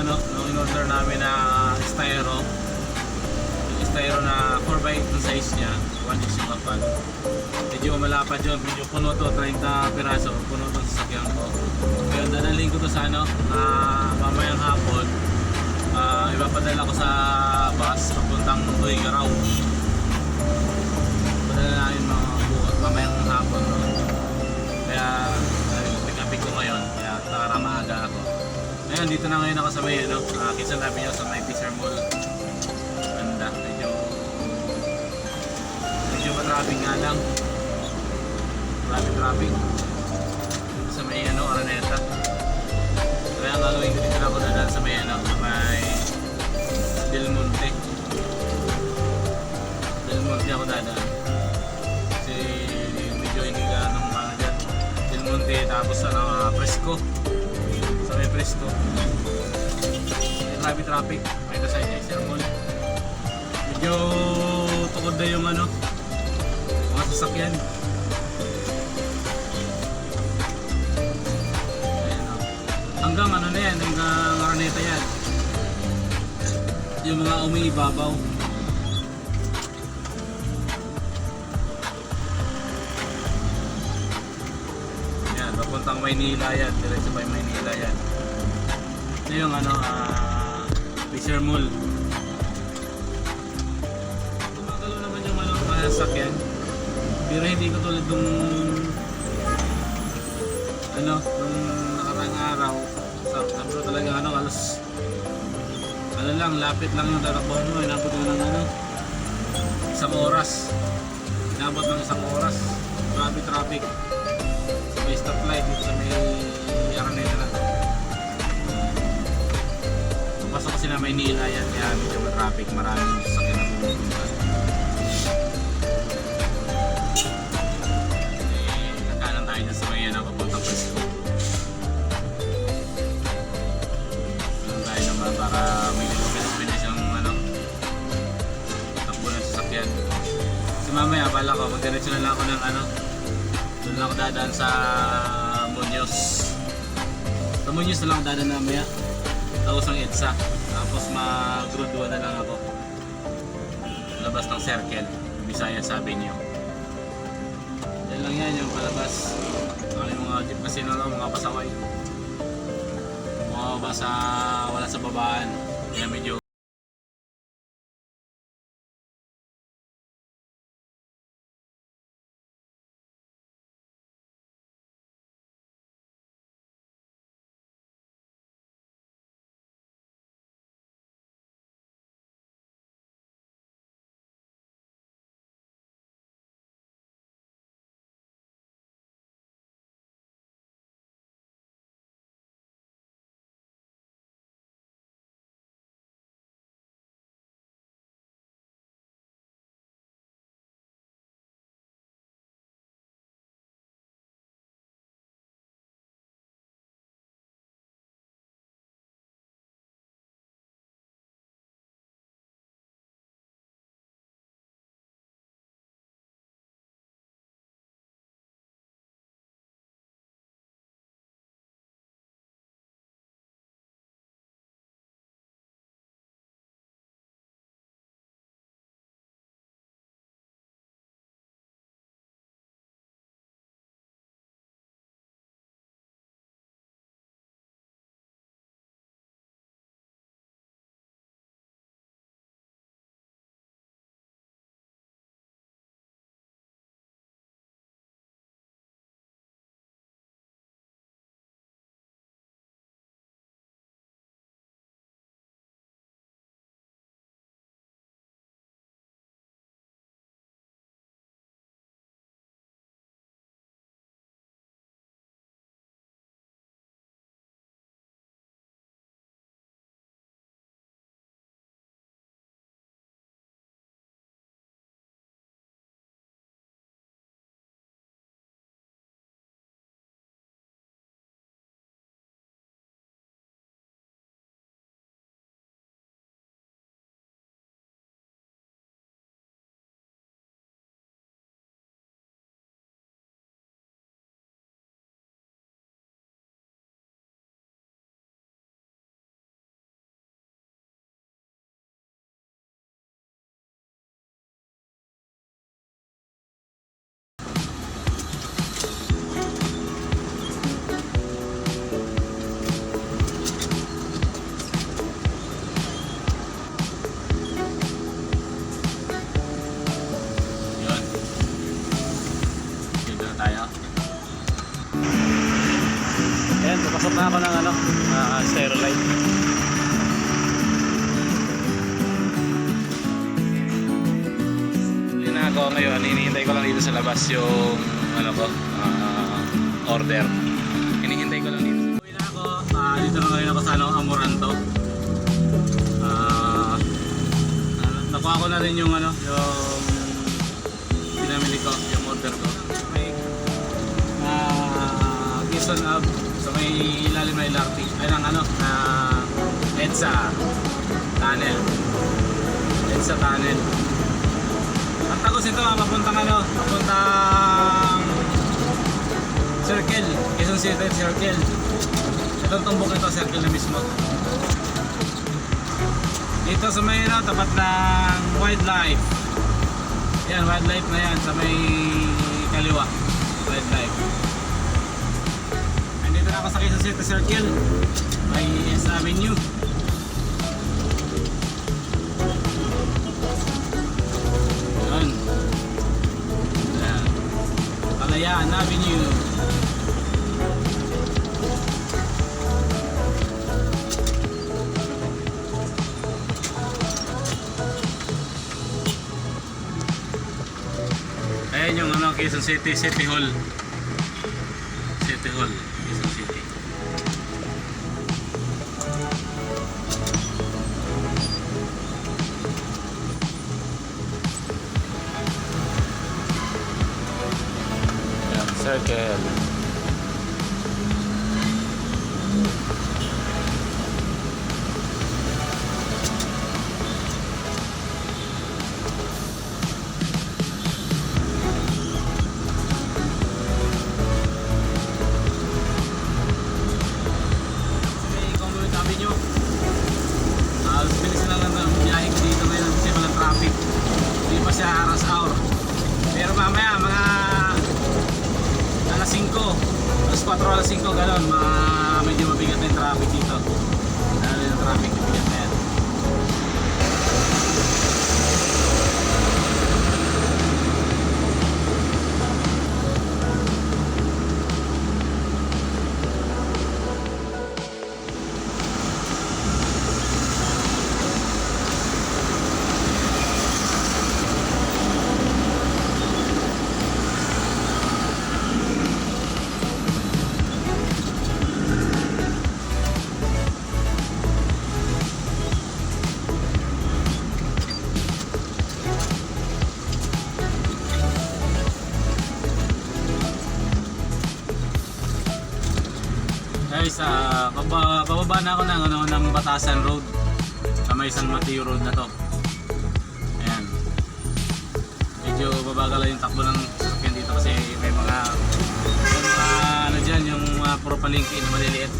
ano, nung in-order namin na styro. Yung styro na 4x yung size niya, 1 inch yung kapal. Medyo malapad yun, medyo puno to, 30 piraso, puno to sa sasakyan ko. Kaya dadaling ko to sa ano, ah, mamayang hapon. Ngayon, dito na ngayon ako sa may ano, uh, kitchen namin yun sa may Fisher Mall. Ganda, medyo medyo matraffic nga lang. Traffic traffic. Dito sa may ano, Araneta. Kaya ang gagawin ko dito na ako dadaan sa may ano, sa may Del Monte. Del Monte ako dadaan. Kasi medyo ka nung ano dyan. Del Monte tapos ano, ah, Fresco. Sa may Fresco. May traffic traffic. May kasay niya, Sir Mall. Medyo tukod na yung ano, mga sasakyan. Ayan o. Hanggang ano na yan, hanggang Araneta yan. Yung mga umiibabaw. Papuntang Maynila yan. Diretso yung Maynila yan. Ito yung ano, ah, Fisher Mall. Gumagalo naman yung ano, mga sasakyan. Pero hindi ko tulad nung ano, nung nakarang araw. Sa, sabi ko talaga ano, alas ano lang, lapit lang yung tatakbuhan mo. Inabot mo ng ano, isang oras. Inabot ng isang oras. Grabe traffic. Sa may stoplight dito sa may Araneta na kasi na Maynila yan, kaya medyo ma-traffic. Maraming sasakyan na pumupunta. Eh, nagkanan tayo dyan sa may ano, papuntang Presko. Doon tayo naman para may bilis-bilis yung ano, takbo ng sasakyan. Kasi mamaya, bala ko, magdiretso na lang ako ng ano, doon lang ako dadaan sa Muñoz. Sa Muñoz na lang ako dadaan mamaya. Tapos ang EDSA. Tapos mag-road 1 na lang ako. Labas ng circle. Visayas Avenue. Yan lang yan yung palabas. Saka yung mga jeep kasi no, mga pasaway. Mga basa wala sa babaan. Kaya medyo ng ano, uh, sterilite. Yun na ako ngayon, hinihintay ko lang dito sa labas yung ano ko, ah, order. Hinihintay ko lang dito. Uwi na ako, ah, dito na ngayon ako sa ano, Amoranto. Ah, ano, nakuha ko na rin yung ano, yung pinamili ko, yung order ko. May uh, Quezon Ave, so may ilalim na LRT. Ayun ang ano, na EDSA Tunnel. EDSA Tunnel. Ang tagos ito, ah, papuntang ano, papuntang Circle, Quezon City Circle. Itong tumbok nito, circle na mismo. Dito sa may ano, tapat ng wildlife. Yan, wildlife na yan sa may kaliwa. Wildlife. Ako sa Quezon City Circle. May S Avenue. Yan. Kalayaan Avenue. Ayan yung ano, Quezon City, City Hall. City Hall, circle. Guys, ah, baba, bababa na ako ng, ano, ng Batasan Road. Sa may San Mateo Road na to. Ayan. Medyo babagal lang yung takbo ng sasakyan dito kasi may mga, mga ano dyan, yung mga puro palengke na maliliit.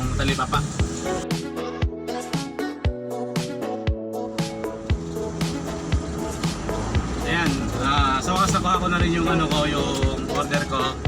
Yung talipapa. Ayan, ah, sa wakas nakuha ko na rin yung ano ko, yung order ko.